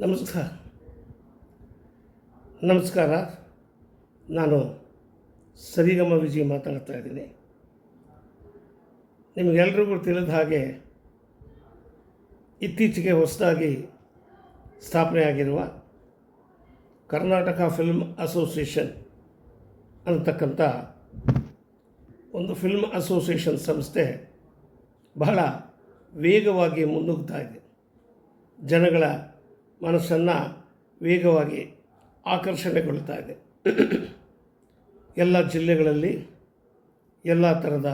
ನಮಸ್ಕಾರ. ನಮಸ್ಕಾರ. ನಾನು ಸರಿಗಮ ವಿಜಯ್ ಮಾತಾಡ್ತಾ ಇದ್ದೀನಿ. ನಿಮಗೆಲ್ರಿಗೂ ತಿಳಿದ ಹಾಗೆ ಇತ್ತೀಚೆಗೆ ಹೊಸದಾಗಿ ಸ್ಥಾಪನೆಯಾಗಿರುವ ಕರ್ನಾಟಕ ಫಿಲ್ಮ್ ಅಸೋಸಿಯೇಷನ್ ಅಂತಕ್ಕಂಥ ಒಂದು ಫಿಲ್ಮ್ ಅಸೋಸಿಯೇಷನ್ ಸಂಸ್ಥೆ ಬಹಳ ವೇಗವಾಗಿ ಮುನ್ನುಗ್ತಾ ಇದೆ. ಜನಗಳ ಮನಸ್ಸನ್ನು ವೇಗವಾಗಿ ಆಕರ್ಷಣೆಗೊಳ್ತಾ ಇದೆ. ಎಲ್ಲ ಜಿಲ್ಲೆಗಳಲ್ಲಿ ಎಲ್ಲ ಥರದ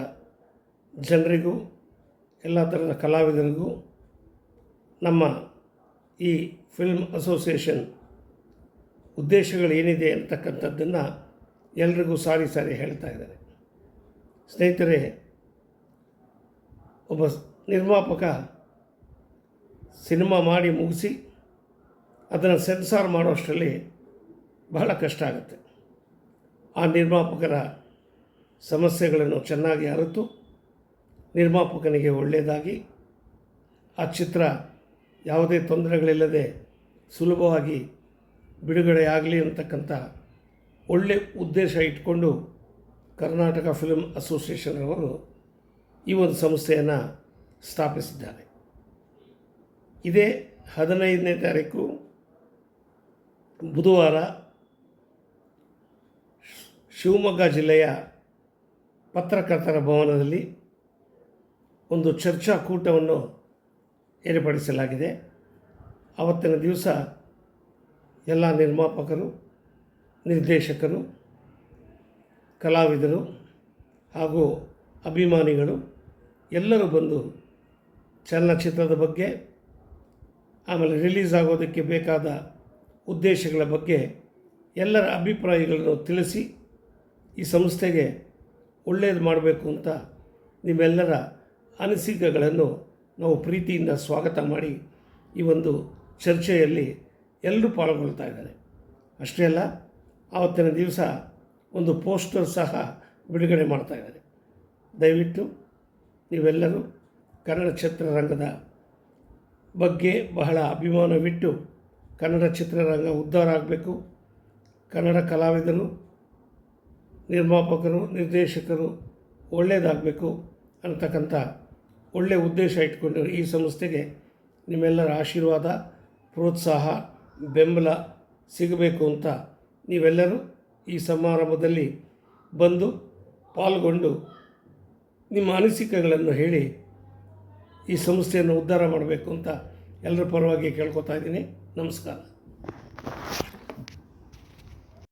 ಜನರಿಗೂ, ಎಲ್ಲ ಥರದ ಕಲಾವಿದರಿಗೂ ನಮ್ಮ ಈ ಫಿಲ್ಮ್ ಅಸೋಸಿಯೇಷನ್ ಉದ್ದೇಶಗಳೇನಿದೆ ಅಂತಕ್ಕಂಥದ್ದನ್ನು ಎಲ್ರಿಗೂ ಸಾರಿ ಸಾರಿ ಹೇಳ್ತಾ ಇದ್ದಾರೆ. ಸ್ನೇಹಿತರೆ, ಒಬ್ಬ ನಿರ್ಮಾಪಕ ಸಿನಿಮಾ ಮಾಡಿ ಮುಗಿಸಿ ಅದನ್ನು ಸೆನ್ಸಾರ್ ಮಾಡೋಷ್ಟರಲ್ಲಿ ಬಹಳ ಕಷ್ಟ ಆಗುತ್ತೆ. ಆ ನಿರ್ಮಾಪಕರ ಸಮಸ್ಯೆಗಳನ್ನು ಚೆನ್ನಾಗಿ ಅರಿತು, ನಿರ್ಮಾಪಕನಿಗೆ ಒಳ್ಳೆಯದಾಗಿ, ಆ ಚಿತ್ರ ಯಾವುದೇ ತೊಂದರೆಗಳಿಲ್ಲದೆ ಸುಲಭವಾಗಿ ಬಿಡುಗಡೆಯಾಗಲಿ ಅಂತಕ್ಕಂಥ ಒಳ್ಳೆ ಉದ್ದೇಶ ಇಟ್ಕೊಂಡು ಕರ್ನಾಟಕ ಫಿಲ್ಮ್ ಅಸೋಸಿಯೇಷನ್ ಅವರು ಈ ಒಂದು ಸಂಸ್ಥೆಯನ್ನು ಸ್ಥಾಪಿಸಿದ್ದಾರೆ. ಇದೇ ಹದಿನೈದನೇ ತಾರೀಕು ಬುಧವಾರ ಶಿವಮೊಗ್ಗ ಜಿಲ್ಲೆಯ ಪತ್ರಕರ್ತರ ಭವನದಲ್ಲಿ ಒಂದು ಚರ್ಚಾಕೂಟವನ್ನು ಏರ್ಪಡಿಸಲಾಗಿದೆ. ಆವತ್ತಿನ ದಿವಸ ಎಲ್ಲ ನಿರ್ಮಾಪಕರು, ನಿರ್ದೇಶಕರು, ಕಲಾವಿದರು ಹಾಗೂ ಅಭಿಮಾನಿಗಳು ಎಲ್ಲರೂ ಬಂದು ಚಲನಚಿತ್ರದ ಬಗ್ಗೆ ಆಮೇಲೆ ರಿಲೀಸ್ ಆಗೋದಕ್ಕೆ ಬೇಕಾದ ಉದ್ದೇಶಗಳ ಬಗ್ಗೆ ಎಲ್ಲರ ಅಭಿಪ್ರಾಯಗಳನ್ನು ತಿಳಿಸಿ ಈ ಸಂಸ್ಥೆಗೆ ಒಳ್ಳೆಯದು ಮಾಡಬೇಕು ಅಂತ ನಿಮ್ಮೆಲ್ಲರ ಅನಿಸಿಕೆಗಳನ್ನು ನಾವು ಪ್ರೀತಿಯಿಂದ ಸ್ವಾಗತ ಮಾಡಿ ಈ ಒಂದು ಚರ್ಚೆಯಲ್ಲಿ ಎಲ್ಲರೂ ಪಾಲ್ಗೊಳ್ತಾ ಇದ್ದಾರೆ. ಅಷ್ಟೇ ಅಲ್ಲ, ಆವತ್ತಿನ ದಿವಸ ಒಂದು ಪೋಸ್ಟರ್ ಸಹ ಬಿಡುಗಡೆ ಮಾಡ್ತಾ ಇದ್ದಾರೆ. ದಯವಿಟ್ಟು ನೀವೆಲ್ಲರೂ ಕನ್ನಡ ಚಿತ್ರರಂಗದ ಬಗ್ಗೆ ಬಹಳ ಅಭಿಮಾನವಿಟ್ಟು ಕನ್ನಡ ಚಿತ್ರರಂಗ ಉದ್ಧಾರ ಆಗಬೇಕು. ಕನ್ನಡ ಕಲಾವಿದರು ನಿರ್ಮಾಪಕರು ನಿರ್ದೇಶಕರು ಒಳ್ಳೆಯದಾಗಬೇಕು ಅಂತಕ್ಕಂಥ ಒಳ್ಳೆಯ ಉದ್ದೇಶ ಇಟ್ಕೊಂಡಿರೋ ಈ ಸಂಸ್ಥೆಗೆ ನಿಮ್ಮೆಲ್ಲರ ಆಶೀರ್ವಾದ, ಪ್ರೋತ್ಸಾಹ, ಬೆಂಬಲ ಸಿಗಬೇಕು ಅಂತ ನೀವೆಲ್ಲರೂ ಈ ಸಮಾರಂಭದಲ್ಲಿ ಬಂದು ಪಾಲ್ಗೊಂಡು ನಿಮ್ಮ ಅನಿಸಿಕೆಗಳನ್ನು ಹೇಳಿ ಈ ಸಂಸ್ಥೆಯನ್ನು ಉದ್ಧಾರ ಮಾಡಬೇಕು ಅಂತ ಎಲ್ಲರ ಪರವಾಗಿ ಕೇಳ್ಕೊತಾ ಇದ್ದೀನಿ. ನಮಸ್ಕಾರ.